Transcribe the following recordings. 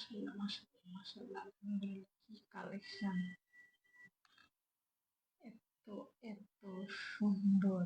মাশাআল্লাহ মাশাআল্লাহ মাশাআল্লাহ আলহামদুলিল্লাহ কি কালেকশন এত এত সুন্দর।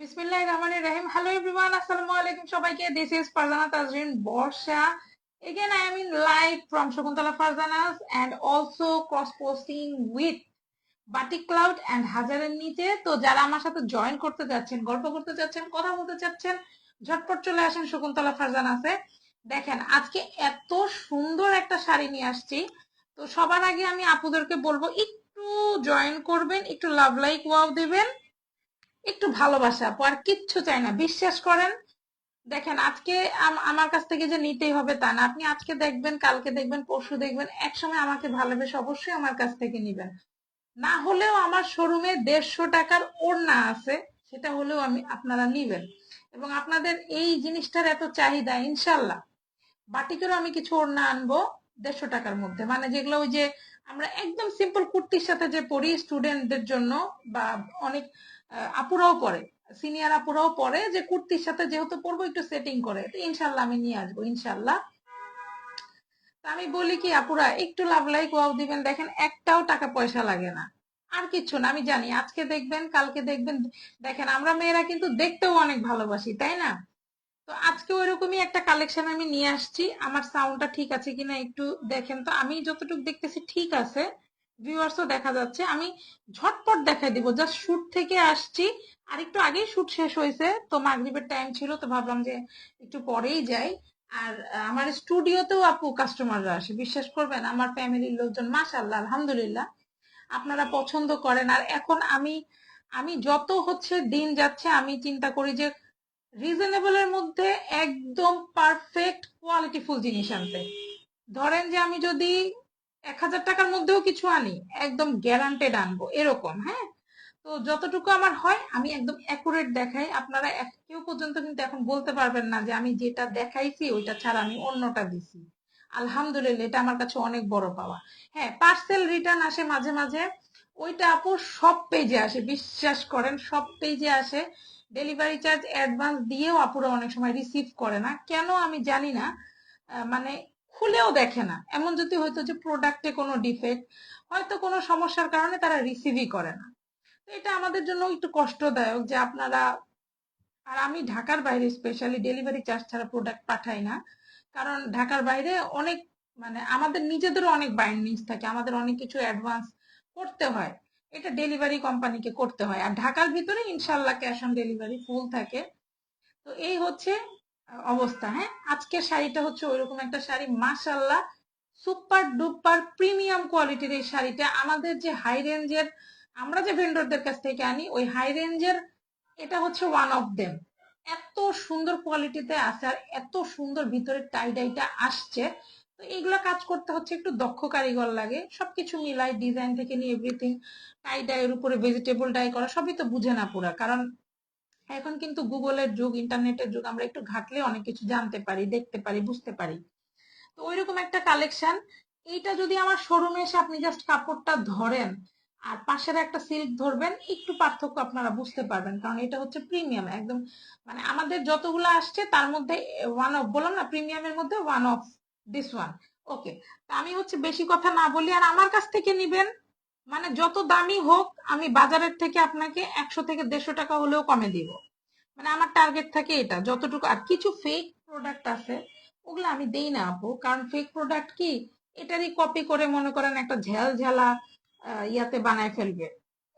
বিসমিল্লাহির রহমানির রহিম। হ্যালো এভরিওয়ান আসসালামু আলাইকুম সবাইকে। This is Farzana Tajrin Barsha again, i am in live from shakuntala farzanas and also cross posting with batik cloud and হাজারের নিচে তো যারা আমার সাথে জয়েন করতে যাচ্ছেন, গল্প করতে যাচ্ছেন, কথা বলতে চাচ্ছেন ঝটপট চলে আসেন শকুন্তলা ফারজানাসে দেখেন, আজকে এত সুন্দর একটা শাড়ি নিয়ে আসছি। তো সবার আগে আমি আপুদেরকে বলব, একটু জয়েন করবেন, একটু লাভ লাইক ওয়াও দিবেন। একটু ভালোবাসা আর কিচ্ছু চাই না। বিশ্বাস করেন, দেখেন, আজকে আম- আমার কাছ থেকে যে নিতেই হবে তা না। আপনি আজকে দেখবেন, কালকে দেখবেন, পরশু দেখবেন, একসময় আমাকে ভালোবেসে অবশ্যই আমার কাছ থেকে নিবেন। না হলেও আমার শোরুমে দেড়শো টাকার ওড়না আছে, সেটা হলেও আমি আপনারা নিবেন। এবং আপনাদের এই জিনিসটার এত চাহিদা ইনশাল্লাহ বাটিকেরও আমি কিছু ওড়না আনব দেড়শো টাকার মধ্যে। মানে যেগুলো ওই যে আমরা একদম সিম্পল কুর্তির সাথে যে পরি স্টুডেন্টদের জন্য বা অনেক আপুরাও পরে সিনিয়র আপুরাও পরে যে কুর্তির সাথে যেহেতু পরবো একটু সেটিং করে, তো ইনশাল্লাহ আমি নিয়ে আসব, ইনশাল্লাহ। আমি বলি কি, আপুরা, একটু লাভ লাইক ওয়াও দিবেন। দেখেন, একটাও টাকা পয়সা লাগে না। আর কিছু না, আমি জানি, আজকে দেখবেন, কালকে দেখবেন, দেখেন, আমরা মেয়েরা কিন্তু দেখতেও অনেক ভালোবাসি, তাই না? তো আজকে ওইরকমই একটা কালেকশন আমি নিয়ে আসছি। আমার সাউন্ডটা ঠিক আছে কিনা একটু দেখেন। তো আমি যতটুকু দেখতেছি ঠিক আছে। ভিউয়ার্সও দেখা যাচ্ছে। আমি ঝটপট দেখাই দিব। জাস্ট শুট থেকে আসছি। আর একটু আগেই শুট শেষ হয়েছে। তো মাগরিবের টাইম ছিল, তো ভাবলাম যে একটু পরেই যাই। আর আমার স্টুডিওতেও আপু কাস্টমাররা আসে। বিশ্বাস করবেন, আমার ফ্যামিলির লোকজন, মাশাআল্লাহ, আলহামদুলিল্লাহ। আপনারা পছন্দ করেন। আর এখন আমি আমি যত হচ্ছে দিন যাচ্ছে, আমি চিন্তা করি যে রিজনেবলের মধ্যে একদম পারফেক্ট কোয়ালিটিফুল জিনিস আনতে। ধরেন যে আমি যদি এক হাজার টাকার মধ্যেও কিছু আনি, একদম গ্যারান্টেড আনব, এরকম হ্যাঁ? তো যতটুকু আমার হয়, আমি একদম অ্যাকুরেট দেখাই। আপনারা কেউ পর্যন্ত কিন্তু এখন বলতে পারবেন না যে আমি যেটা দেখাইছি, ওইটা ছাড়া আমি অন্যটা দিছি। আলহামদুলিল্লাহ, এটা আমার কাছে অনেক বড় পাওয়া। হ্যাঁ পার্সেল রিটার্ন আসে মাঝে মাঝে, ওইটা আপু সব পেজে আসে, বিশ্বাস করেন, সব পেজে আসে। ডেলিভারি চার্জ অ্যাডভান্স দিয়েও আপুরা অনেক সময় রিসিভ করে না। কেন আমি জানি না মানে খুলেও দেখে না। এমন যদি হয়তো যে প্রোডাক্টে কোনো ডিফেক্ট হয়তো কোনো সমস্যার কারণে তারা রিসিভই করে না। তো এটা আমাদের জন্য একটু কষ্টদায়ক যে আপনারা, আর আমি ঢাকার বাইরে স্পেশালি ডেলিভারি চার্জ ছাড়া প্রোডাক্ট পাঠাই না। কারণ ঢাকার বাইরে অনেক মানে আমাদের নিজেদেরও অনেক বাইন্ডিংস থাকে, আমাদের অনেক কিছু অ্যাডভান্স করতে হয়। এটা ডেলিভারি কোম্পানিকে করতে হয়। আর ঢাকার ভিতরে ইনশাল্লাহ ক্যাশ অন ডেলিভারি ফুল থাকে। তো এই হচ্ছে অবস্থা হ্যাঁ? আজকের শাড়িটা হচ্ছে ওইরকম একটা শাড়ি। মাশাল্লাহ সুপার ডুপার প্রিমিয়াম কোয়ালিটির এই শাড়িটা। আমাদের যে হাই রেঞ্জের আমরা যে ভেন্ডরদের কাছ থেকে আনি, ওই হাই রেঞ্জের এটা হচ্ছে ওয়ান অফ দেম এত সুন্দর কোয়ালিটিতে আছে আর এত সুন্দর ভিতরে টাই ডাইটা আসছে। তো এইগুলো কাজ করতে হচ্ছে একটু দক্ষ কারিগর লাগে। সবকিছু মিলাই ডিজাইন থেকে নিয়ে এভরিথিং টাই ডাইয়ের উপরে ভেজিটেবল ডাই করা, সবই তো বুঝে না পুরা। কারণ এখন কিন্তু গুগলের যুগ, ইন্টারনেটের যুগ, আমরা একটু ঘাটলে অনেক কিছু জানতে পারি, দেখতে পারি, বুঝতে পারি। তো ওইরকম একটা কালেকশন এইটা যদি আমার শোরুমে এসে আপনি জাস্ট কাপড়টা ধরেন, আর পাশের একটা সিল্ক ধরবেন, একটু পার্থক্য আপনারা বুঝতে পারবেন, কারণ এটা হচ্ছে প্রিমিয়াম একদম মানে আমাদের যতগুলো আসছে, তার মধ্যে ওয়ান অফ বললাম না প্রিমিয়ামের মধ্যে one of this one okay আমি হচ্ছে বেশি কথা না বলি, আর আমার কাছ থেকে নিবেন মানে যত দামি হোক, আমি বাজারের থেকে আপনাকে একশো থেকে দেড়শো টাকা হলেও কমে দিব। মানে আমার টার্গেট থাকে এটা, যতটুকু আর কিছু ফেক প্রোডাক্ট আছে, ওগুলো আমি দেই না আপু। কারণ ফেক প্রোডাক্ট কি, এটারই কপি করে মনে করেন একটা ঝাল ঝালা ইয়াতে বানায় ফেলবে।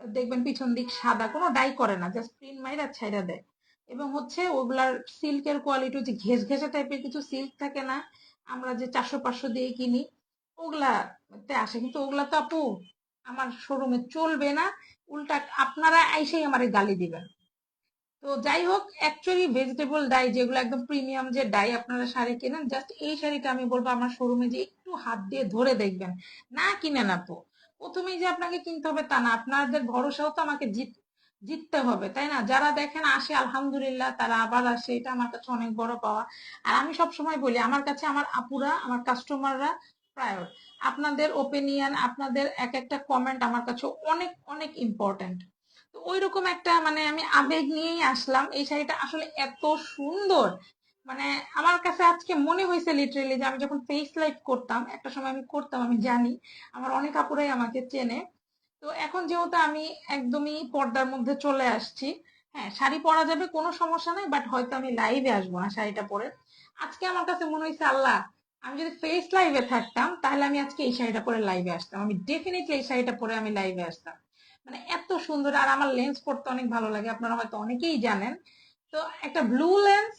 দেখবেন পিছন দিক সাদা, কোনো ডাই করে না জাস্ট প্রিন্ট মাইরা ছাইরা দেয়। এবং হচ্ছে ওগুলার সিল্কের কোয়ালিটি হচ্ছে ঘেস ঘেসে টাইপের কিছু সিল্ক থাকে না, আমরা যে চারশো পাঁচশো দিয়ে কিনি, ওগুলাতে আসে। কিন্তু ওগুলা তো আপু আমার শোরুমে চলবে না, উল্টা আপনারা আইসেই আমারে গালি দিবেন। তো যাই হোক অ্যাকচুয়ালি ভেজিটেবল ডাই যেগুলো একদম প্রিমিয়াম যে ডাই আপনারা শাড়ি কেনেন জাস্ট এই শাড়িটা আমি বলব আমার শোরুমে যে একটু হাত দিয়ে ধরে দেখবেন, না কিনে না আপু। প্রথমেই যে আপনাকে কিনতে হবে তা না, আপনাদের ভরসাও তো আমাকে জিত, জিততে হবে, তাই না? যারা দেখেন আসে, আলহামদুলিল্লাহ, তারা আবার আসে, এটা আমার কাছে অনেক বড় পাওয়া। আর আমি সব সময় বলি, আমার কাছে আমার আপুরা, আমার কাস্টমাররা প্রায়র আপনাদের ওপিনিয়ন আপনাদের এক একটা কমেন্ট আমার কাছে অনেক অনেক ইম্পর্টেন্ট তো ওই রকম একটা মানে আমি আবেগ নিয়েই আসলাম। এই শাড়িটা আসলে এত সুন্দর। মানে আমার কাছে আজকে মনে হয়েছে লিটারেলি যে আমি যখন ফেস লাইভ করতাম, একটা সময় আমি করতাম, আমি জানি, আমার অনেক আপুরাই আমাকে চেনে। তো এখন যেহেতু আমি একদমই পর্দার মধ্যে চলে আসছি হ্যাঁ শাড়ি পরা যাবে কোনো সমস্যা নাই বাট হয়তো আমি লাইভে আসব না শাড়িটা পরে। আজকে আমার কাছে মনে হয়েছে, আল্লাহ আমি যদি ফেস লাইভে থাকতাম, তাহলে আমি আজকে এই শাড়িটা পরে লাইভে আসতাম। আমি ডেফিনেটলি এই শাড়িটা পরে আমি লাইভে আসতাম। মানে এত সুন্দর, আর আমার লেন্স পড়তে অনেক ভালো লাগে। আপনারা হয়তো অনেকেই জানেন। তো একটা blue lens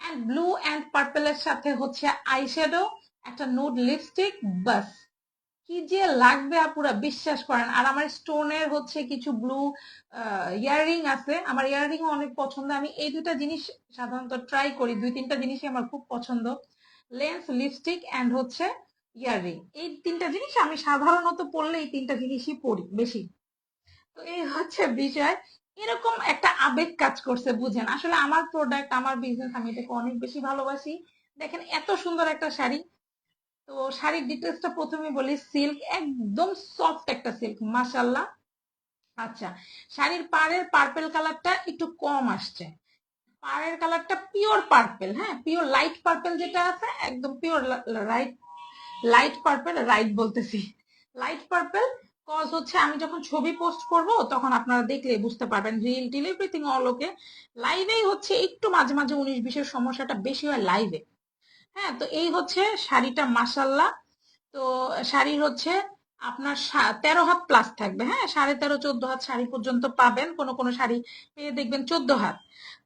and blue and পার্পেলের সাথে হচ্ছে আইশ্যাডো একটা নুড লিপস্টিক বাস। কি যে লাগবে আপুরা, বিশ্বাস করেন। আর আমার স্টোনের হচ্ছে কিছু ব্লু ইয়াররিং আছে। আমার ইয়াররিং অনেক পছন্দ। আমি এই দুটা জিনিস সাধারণত ট্রাই করি। দুই তিনটা জিনিসই আমার খুব পছন্দ। লেন্স লিপস্টিক অ্যান্ড হচ্ছে ইয়াররিং। এই তিনটা জিনিস আমি সাধারণত পড়লে এই তিনটা জিনিসই পড়ি বেশি। তো এই হচ্ছে বিষয়। এরকম একটা আবেগ কাজ করছে, বুঝেন। আসলে আমার প্রোডাক্ট আমার বিজনেস আমি এটাকে অনেক বেশি ভালোবাসি। দেখেন, এত সুন্দর একটা শাড়ি। তো শাড়ির ডিটেলসটা প্রথমে বলি সিল্ক একদম সফট একটা সিল্ক মাশাল্লাহ আচ্ছা শাড়ির পাড়ের পার্পেল কালারটা একটু কম আসছে। পাড়ের কালারটা পিওর পার্পেল হ্যাঁ? পিওর লাইট পার্পেল যেটা আছে, একদম pure right light purple right বলতেছি। লাইট পার্পেল কজ হচ্ছে আমি যখন ছবি পোস্ট করব, তখন আপনারা দেখলে বুঝতে পারবেন reel till everything all okay লাইভেই হচ্ছে একটু মাঝে মাঝে উনিশ বিশের সমস্যাটা বেশি হয় লাইভে হ্যাঁ তো এই হচ্ছে শাড়িটা মাসাল্লাহ তো শাড়ির হচ্ছে আপনার তেরো হাত প্লাস থাকবে হ্যাঁ? সাড়ে তেরো, চোদ্দ হাত শাড়ি পর্যন্ত পাবেন, কোনো কোনো শাড়ি পেয়ে দেখবেন চোদ্দ হাত।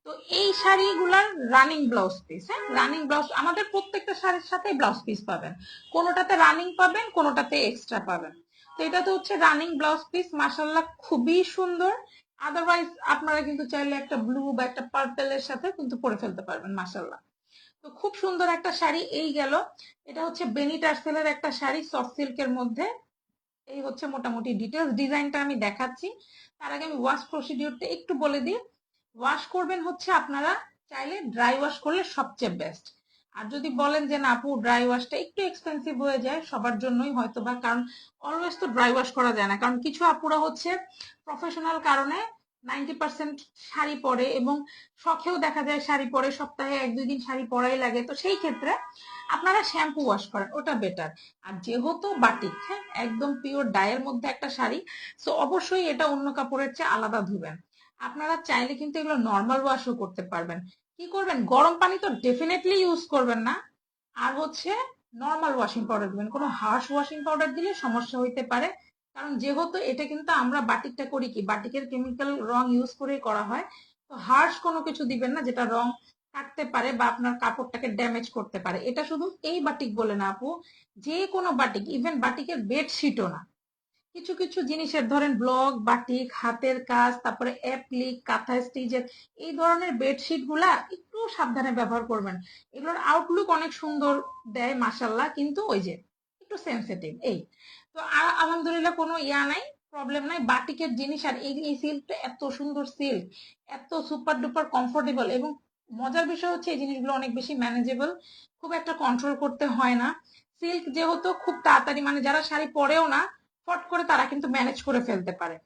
তো এই শাড়িগুলার রানিং ব্লাউজ পিস হ্যাঁ? রানিং ব্লাউজ আমাদের প্রত্যেকটা শাড়ির সাথে ব্লাউজ পিস পাবেন। কোনোটাতে রানিং পাবেন, কোনোটাতে এক্সট্রা পাবেন। তো এটা তো হচ্ছে রানিং ব্লাউজ পিস মাসাল্লাহ খুবই সুন্দর। আদারওয়াইজ আপনারা কিন্তু চাইলে একটা ব্লু বা একটা পার্পেলের সাথে কিন্তু পরে ফেলতে পারবেন মাসাল্লাহ তো খুব সুন্দর একটা শাড়ি, এই গেল। এটা হচ্ছে বেনি টার্সেলের একটা শাড়ি সফট সিল্কের মধ্যে। এই হচ্ছে মোটামুটি ডিটেলস ডিজাইনটা আমি দেখাচ্ছি। তার আগে আমি ওয়াশ প্রসিডিউরটা একটু বলে দিই। ওয়াশ করবেন হচ্ছে আপনারা চাইলে ড্রাই ওয়াশ করলে সবচেয়ে বেস্ট আর যদি বলেন যে, না আপু ড্রাই ওয়াশটা একটু এক্সপেন্সিভ হয়ে যায়, সবার জন্যই হয়তো বা কারণ অলওয়েজ তো ড্রাই ওয়াশ করা যায় না। কারণ কিছু আপুরা হচ্ছে প্রফেশনাল কারণে নাইনটি পার্সেন্ট শাড়ি পরে এবং শখেও দেখা যায় শাড়ি পরে, সপ্তাহে এক, দুই দিন শাড়ি পরাই লাগে। তো সেই ক্ষেত্রে আপনারা শ্যাম্পু ওয়াশ করেন, ওটা বেটার আর যেহেতু বাটিক হ্যাঁ একদম পিওর ডায়ের মধ্যে একটা শাড়ি সো অবশ্যই এটা অন্য কাপড়ের চেয়ে আলাদা ধুবেন। আপনারা চাইলে কিন্তু এগুলো নর্মাল ওয়াশও করতে পারবেন। কি করবেন? গরম পানি তো ডেফিনেটলি ইউজ করবেন না। আর হচ্ছে নর্মাল ওয়াশিং পাউডার দিবেন। কোনো হার্শ ওয়াশিং পাউডার দিলে সমস্যা হইতে পারে। কারণ যেহেতু এটা কিন্তু আমরা বাটিকটা করি কি? বাটিকের কেমিক্যাল রং ইউজ করে করা হয়। তো হার্শ কোনো কিছু দিবেন না যেটা রং কাটতে পারে বা আপনার কাপড়টাকে ড্যামেজ করতে পারে। এটা শুধু এই বাটিক বলে না আপু, যে কোনো বাটিক ইভেন বাটিকের বেডশিটও না। কিছু কিছু জিনিসের, ধরেন ব্লক বাটিক, হাতের কাজ, তারপরে অ্যাপ্লিক কাঁথা স্টিচের, এই ধরনের বেডশিটগুলা একটু সাবধানে ব্যবহার করবেন। এগুলোর আউটলুক অনেক সুন্দর দেয় মাসাল্লাহ কিন্তু ওই যে একটু সেন্সিটিভ এই। তো আলহামদুলিল্লাহ কোনো ইয়া নাই প্রবলেম নাই। বাটিকের জিনিস আর এই এই সিল্কটা এত সুন্দর সিল্ক এত সুপার ডুপার কমফোর্টেবল এবং মজার বিষয় হচ্ছে এই জিনিসগুলো অনেক বেশি ম্যানেজেবল খুব একটা কন্ট্রোল করতে হয় না। সিল্ক যেহেতু খুব তাড়াতাড়ি মানে যারা শাড়ি পরেও না ফট করে তারা কিন্তু ম্যানেজ করে ফেলতে পারে।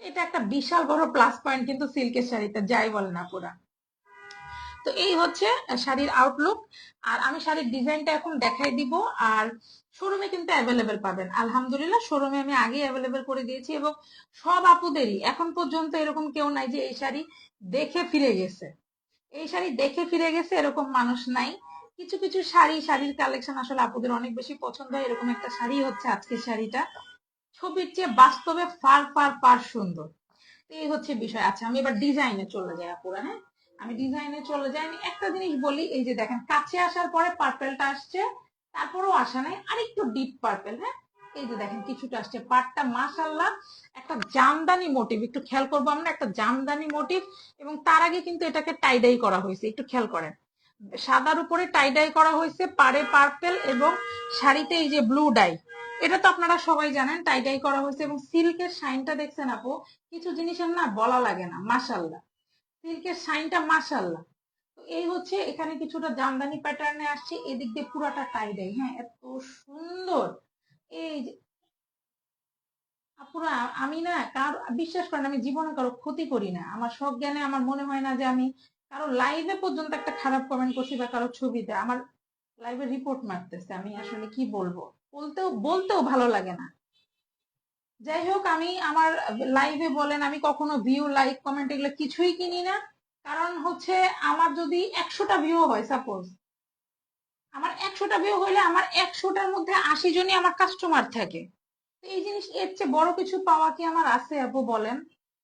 এটা একটা বিশাল বড় প্লাস পয়েন্ট কিন্তু সিল্কের শাড়িতে, যাই বলে না পুরা তো এই হচ্ছে শাড়ির আউটলুক আর আমি শাড়ির ডিজাইনটা এখন দেখাই দিব। আর শোরুমে কিন্তু অ্যাভেলেবেল পাবেন। আলহামদুলিল্লাহ শোরুমে আমি আগে অ্যাভেলেবেল করে দিয়েছি এবং সব আপুদেরই, এখন পর্যন্ত এরকম কেউ নাই যে এই শাড়ি দেখে ফিরে গেছে। এই শাড়ি দেখে ফিরে গেছে এরকম মানুষ নাই। কিছু কিছু শাড়ি, শাড়ির কালেকশন আসলে আপুদের অনেক বেশি পছন্দ হয়। এরকম একটা শাড়ি হচ্ছে আজকের শাড়িটা। ছবির চেয়ে বাস্তবে ফার ফার ফার সুন্দর। এই হচ্ছে বিষয়। আচ্ছা আমি এবার ডিজাইনে চলে যাই আপুরা হ্যাঁ? আমি ডিজাইনে চলে যাই। আমি একটা জিনিস বলি, এই যে দেখেন, কাছে আসার পরে পার্পেলটা আসছে, তারপরেও আসা নাই। আরেকটু ডিপ পার্পেল হ্যাঁ? এই যে দেখেন, কিছুটা আসছে। পাটটা মাসাল্লাহ একটা জামদানি মোটিভ একটু খেয়াল করব আমরা, একটা জামদানি মোটিভ এবং তার আগে কিন্তু এটাকে টাইডাই করা হয়েছে। একটু খেয়াল করেন। সাদার উপরে টাইডাই করা হয়েছে, পাড়ে পার্পেল এবং শাড়িতে এই যে ব্লু ডাই এটা তো আপনারা সবাই জানেন টাই টাই করা হয়েছে এবং সিল্কের শাইনটা দেখছেন আপু, কিছু জিনিসের না বলা লাগে না মাশাল্লাহ সিল্কের শাইনটা মাশাল্লাহ তো এই হচ্ছে এখানে কিছুটা জামদানি প্যাটার্নে আসছে, এদিক দিয়ে পুরাটা টাই ডাই হ্যাঁ এত সুন্দর। এই আপুরা, আমি না কার, বিশ্বাস করেন আমি জীবনে কারও ক্ষতি করি না। আমার সব জ্ঞানে আমার মনে হয় না যে আমি কারও লাইভে পর্যন্ত একটা খারাপ কমেন্ট করছি বা কারও ছবিতে আমার লাইভে রিপোর্ট মারতেছে, আমি আসলে কি বলব? বলতেও বলতেও ভালো লাগে না। যাই হোক, আমি আমার লাইভে বলেন, আমি কখনো ভিউ লাইক কমেন্ট এগুলো কিছুই কিনি না। কারণ হচ্ছে, আমার যদি একশোটা ভিউ হয় সাপোজ আমার একশোটা ভিউ হইলে আমার একশোটার মধ্যে আশি জনই আমার কাস্টমার থাকে। এই জিনিস, এর চেয়ে বড় কিছু পাওয়া কি আমার আছে, আপু, বলেন?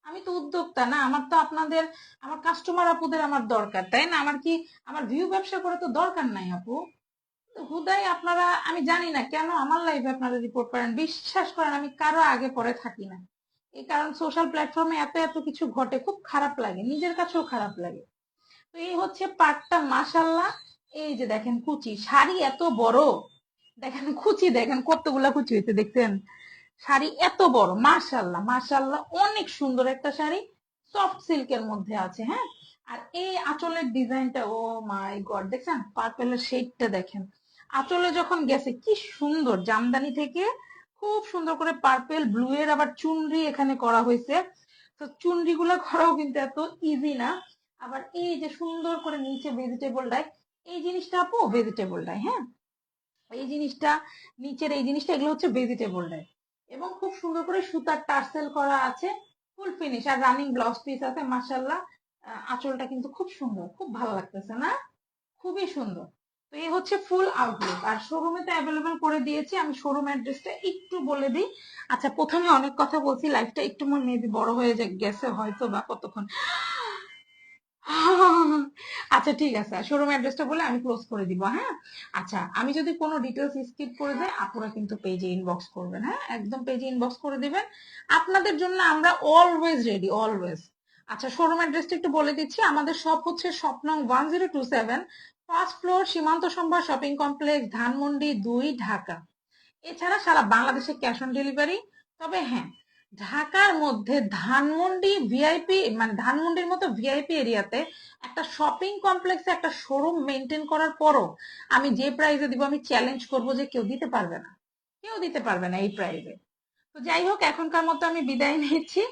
আমি তো উদ্যোক্তা না, আমার তো আপনাদের, আমার কাস্টমার আপুদের আমার দরকার, তাই না? আমার কি, আমার ভিউ ব্যবসা করে তো দরকার নাই, আপু? হুদাই, আপনারা, আমি জানি না কেন আমার লাইফে আপনারা রিপোর্ট করেন। বিশ্বাস করেন, আমি কারও আগে পরে থাকি না। এই কারণ সোশ্যাল প্ল্যাটফর্মে এত এত কিছু ঘটে, খুব খারাপ লাগে। নিজের কাছেও খারাপ লাগে। তো এই হচ্ছে পাটটা মাসাল্লাহ এই যে দেখেন কুচি, শাড়ি এত বড়। দেখেন কুচি, দেখেন কতগুলা কুচি হইতে দেখছেন? শাড়ি এত বড় মাশাল্লাহ মাশাল্লাহ অনেক সুন্দর একটা শাড়ি সফট সিল্কের মধ্যে আছে হ্যাঁ? আর এই আঁচলের ডিজাইনটা ও মাই গড দেখছেন? পার্পেলের শেডটা দেখেন। আঁচলে যখন গেছে, কি সুন্দর, জামদানি থেকে খুব সুন্দর করে পার্পেল ব্লু এর আবার চুনরি এখানে করা হয়েছে। তো চুনরি গুলো করাও কিন্তু এত ইজি না। আবার এই যে সুন্দর করে নিচে ভেজিটেবল ডাই, এই জিনিসটা আপু ভেজিটেবল ডাই হ্যাঁ? এই জিনিসটা, নিচের এই জিনিসটা, এগুলো হচ্ছে ভেজিটেবল ডাই। এবং খুব সুন্দর করে সুতার টার্সেল করা আছে ফুল ফিনিশ আর রানিং ব্লাউজ পিস আছে মাসাল্লাহ আঁচলটা কিন্তু খুব সুন্দর, খুব ভালো লাগতেছে না? খুবই সুন্দর। তো এই হচ্ছে ফুল আউটলুক আর শোরুমে তো অ্যাভেলেবেল করে দিয়েছি, আমি শোরুম অ্যাড্রেসটা একটু বলে দিই। আচ্ছা প্রথমে অনেক কথা বলছি লাইফটা একটু মনে মেবি বড় হয়ে গেছে হয়তো বা কতক্ষণ। আচ্ছা ঠিক আছে শোরুম অ্যাড্রেসটা বলে আমি ক্লোজ করে দিব হ্যাঁ? আচ্ছা আমি যদি কোনো ডিটেলস স্কিপ করে দেয় আপনারা কিন্তু পেজে ইনবক্স করবেন হ্যাঁ? একদম পেজে ইনবক্স করে দিবেন। আপনাদের জন্য আমরা অলওয়েজ রেডি অলওয়েজ আচ্ছা শোরুম অ্যাড্রেসটা একটু বলে দিচ্ছি। আমাদের শপ হচ্ছে স্বপ্নং one zero two seven first floor Shimanto Shambhar shopping complex Dhanmondi দুই, ঢাকা। এছাড়া সারা বাংলাদেশে ক্যাশ অন ডেলিভারি তবে হ্যাঁ ঢাকার মধ্যে ধানমন্ডি ভিআইপি মানে ধানমন্ডির মতো ভিআইপি এরিয়াতে একটা শপিং কমপ্লেক্সে একটা শোরুম মেনটেন করার পরও আমি যে প্রাইসে দিব, আমি চ্যালেঞ্জ করব যে কেউ দিতে পারবে না। কেউ দিতে পারবে না এই প্রাইসে তো যাই হোক, এখনকার মতো আমি বিদায় নিচ্ছি।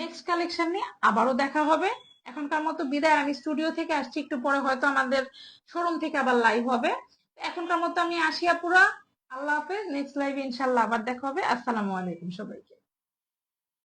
নেক্সট কালেকশন নিয়ে আবারও দেখা হবে। এখনকার মতো বিদায়, আমি স্টুডিও থেকে আসছি, একটু পরে হয়তো আমাদের শোরুম থেকে আবার লাইভ হবে। এখনকার মতো আমি আসিয়া পুরা আল্লাহ হাফেজ নেক্সট লাইভ ইনশাল্লাহ আবার দেখা হবে। আসসালামু আলাইকুম সবাইকে।